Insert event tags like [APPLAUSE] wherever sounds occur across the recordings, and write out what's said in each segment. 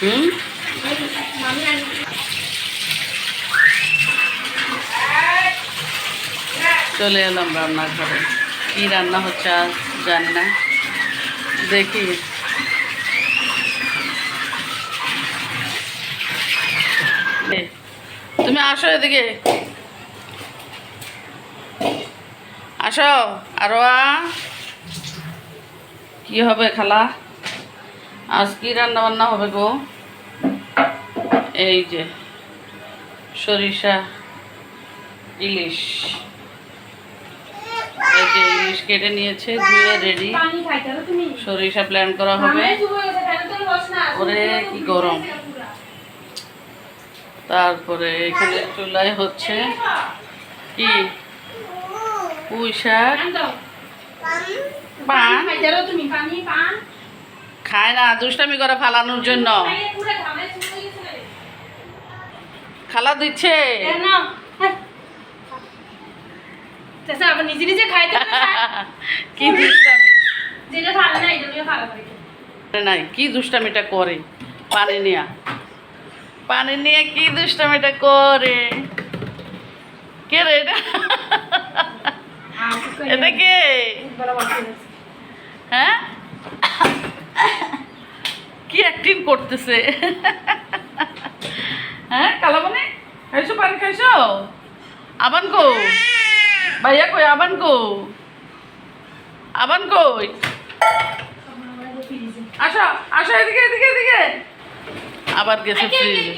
হুম চলে এলাম রান্নাঘরে। কী রান্না হচ্ছে আজ জানি না। দেখি। তুমি আসো এদিকে। আসো আরও কি হবে খালা? আজ কি রান্না বান্না হবে গো। এই যে সরিষা ইলিশ। এই যে ইলিশ কেটে নিয়েছে ধুয়ে রেডি সরিষা প্ল্যান করা হবে। ওরে কি গরম। তারপরে এখানে চুলায় হচ্ছে কি? পুঁই শাক। পান পান খাইতে হবে তুমি পানি পান খায় না দুষ্টামি করে ফালানোর জন্য। খালা দিচ্ছে। নিজে নিজে খাইতে [LAUGHS] কি দুষ্টামি? যেটা ভালো না এটা নিয়ে ভালো করে করে নাই কি দুষ্টামিটা করে? পানি নিয়ে। পানি নিয়ে কি দুষ্টামিটা করে? কে রে এটা? এটা কে? হ্যাঁ কি অ্যাক্টিং করতেছে। হ্যাঁ কালামণি? খাইছো পানি খাইছো? আবান কো ভাইয়া কই আবান কো আবান কই? আসো আসো এদিকে এদিকে এদিকে। আবার গেছে ফ্রিজে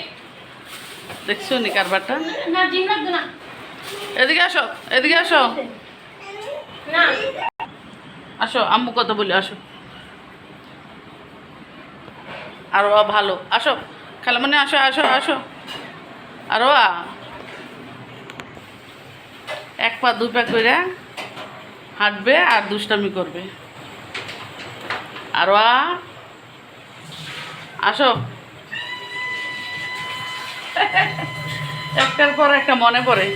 দেখছ নি কারবারটা? এদিকে আসো এদিকে আসো। আসো আম্মু কথা বলি আসো। আরও ভালো। আসো, খালা মানে আসো আসো আসো। আরও। এক পা, দুই পা করে হাঁটবে আর দুষ্টামি করবে। আরও। আসো। একটার পর একটা মনে পড়ে।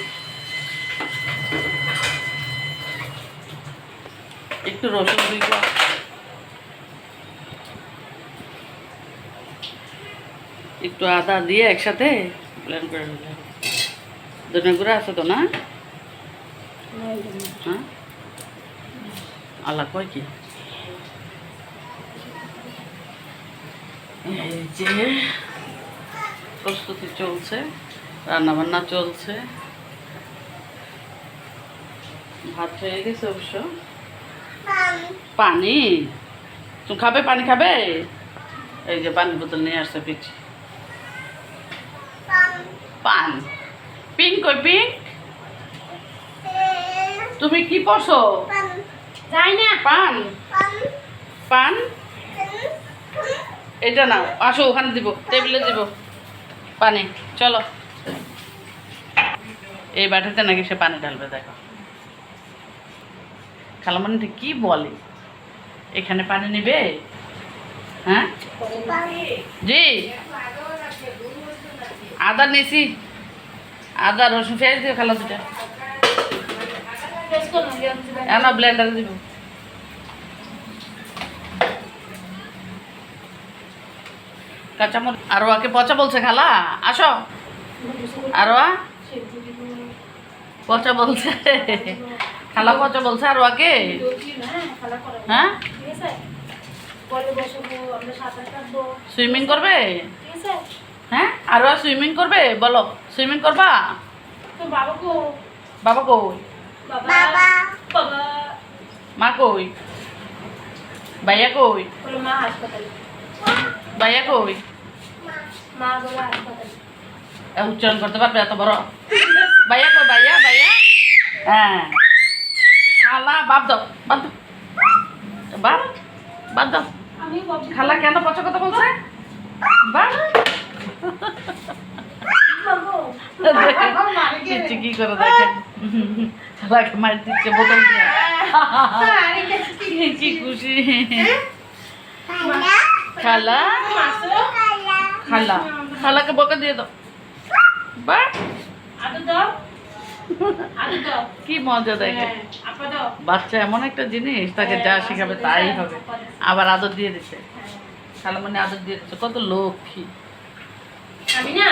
একটু রসুন দিব একটু আদা দিয়ে একসাথে প্ল্যান করে ধনে গুঁড়া আছে তো না? হ্যাঁ? আল্লাহ কয় কি? যে প্রস্তুতি চলছে রান্না বান্না চলছে। ভাত হয়ে গেছে অবশ্য। পানি? তুমি খাবে? পানি খাবে? এই যে পানি বোতল নিয়ে আসছে পিছি পান। পিঙ্ক কই পিঙ্ক তুমি কি পড়ছো যাই না। পান? পান। এটা নাও। আসো ওখানে দিব। টেবিলে দিব। পানি। চলো। এই বাটিতে নাকি সে পানি ঢালবে দেখো। খালামানিটা কি বলে? এখানে পানি নিবে? হ্যাঁ? জি। আদা নিছি। আদা রসুন পেঁয়াজ দিও খালা দুটা এনা ব্লেন্ডারে দিব। কাঁচামরিচ। আরও আকে পচা বলছে খালা আসো। আরও? পচা বলছে। খালা পচা বলছে আরও আকে হ্যাঁ সুইমিং করবে? ঠিক আছে। আরও সুইমিং করবে? বলো সুইমিং করবা? তো বাবা কই? বাবা বাবা মা কই? ভাইয়া কই? মা হাসপাতালে। ভাইয়া কই? মা বলো হাসপাতালে। উচ্চারণ করতে পারবে এত বড়? ভাইয়া কই ভাইয়া ভাইয়া? হ্যাঁ। খালা বাদ দাও বাদ দাও। বাদ বাদ দাও। খালা কেন পচা কথা বলছে বাদ বাবু দিচ্ছে, কি করে দেখেন? দিচ্ছে, বোতল দিয়ে। কি খুশি। খালা? খালা। খালাকে বকা দিয়ে দাও। কি মজা দেখে বাচ্চা এমন একটা জিনিস, তাকে যা শেখাবে তাই হবে। আবার আদর দিয়ে দিচ্ছে। খালা মানে আদর দিয়ে দিচ্ছে। কত লক্ষ্মী। আমি না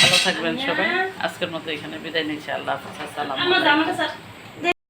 ভালো থাকবেন সবাই। আজকের মতো এখানে বিদায় নিচ্ছি। আল্লাহ হাফিজ। আসসালাম